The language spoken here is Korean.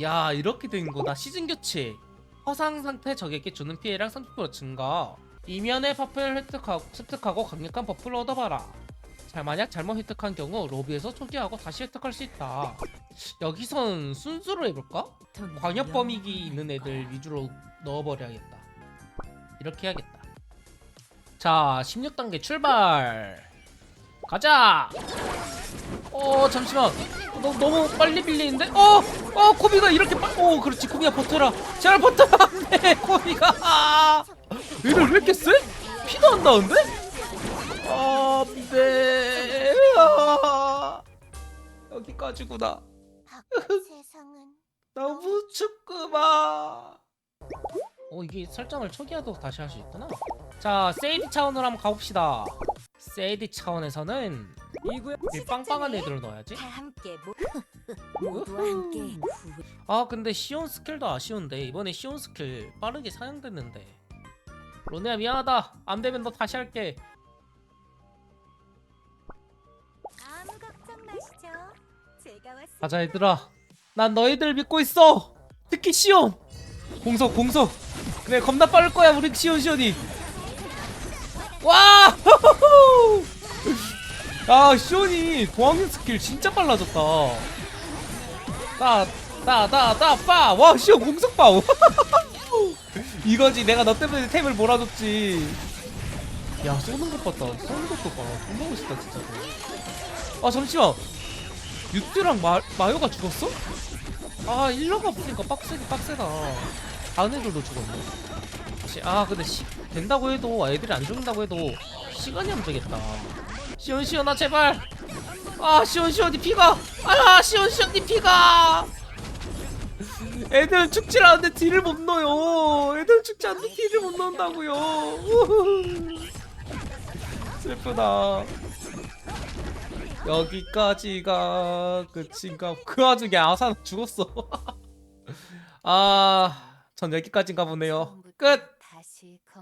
야 이렇게 된 거다 시즌 교체. 화상 상태 적에게 주는 피해량 30% 증가. 이면의 퍼플 획득하고, 습득하고 강력한 버프를 얻어봐라. 자 만약 잘못 획득한 경우 로비에서 초기하고 다시 획득할 수 있다. 여기선 순수로 해볼까? 광역 범위기 있는 애들 위주로 넣어버려야겠다. 이렇게 해야겠다. 자 16단계 출발. 가자 어 잠시만. 너, 너무 빨리 빌리는데? 어! 어 코비가 이렇게 빨... 어 그렇지. 코비가 버텨라. 잘 버텨라. 안돼 코비가. 얘들 왜 이렇게 세? 피도 안 나는데? 아 안돼 아, 여기까지구나. 세상은 너무 춥구만. 어 이게 설정을 초기화도 다시 할 수 있구나. 자 세이디 차원으로 한번 가봅시다. 세이디 차원에서는 이 빵빵한 애들을 넣어야지. 다 함께 모, 모두와 함께 후- 아 근데 시온 스킬도 아쉬운데 이번에 시온 스킬 빠르게 사용됐는데. 로네야 미안하다. 안 되면 너 다시 할게. 아무 걱정 마시죠. 제가 왔습니다. 가자 얘들아. 난 너희들 믿고 있어. 특히 시온. 공석 공석 그래 겁나 빠를 거야 우리 시온 시온이. 와 야 시온이 도항의 스킬 진짜 빨라졌다. 따따따따빠와 시온 공석 봐 이거지. 내가 너 때문에 템을 몰아줬지. 야 쏘는 것 봤다. 쏘는 것도 봐. 존나 멋있다 진짜. 아 잠시만. 유트랑 마, 마요가 죽었어? 아 일러가 없으니까 빡세긴 빡세다. 다른 애들도 죽었네. 아 근데 시, 된다고 해도 애들이 안 죽는다고 해도 시간이 안 되겠다 시원시원아 제발. 아 시원시원이 피가. 아 시원시원이 피가. 애들은 죽질 않는데 딜을 못 넣어요. 애들은 죽지 않는데 딜을 못 넣는다고요. 슬프다. 여기까지가 끝인가 그 와중에 아산 죽었어. 아전 여기까지인가 보네요. 끝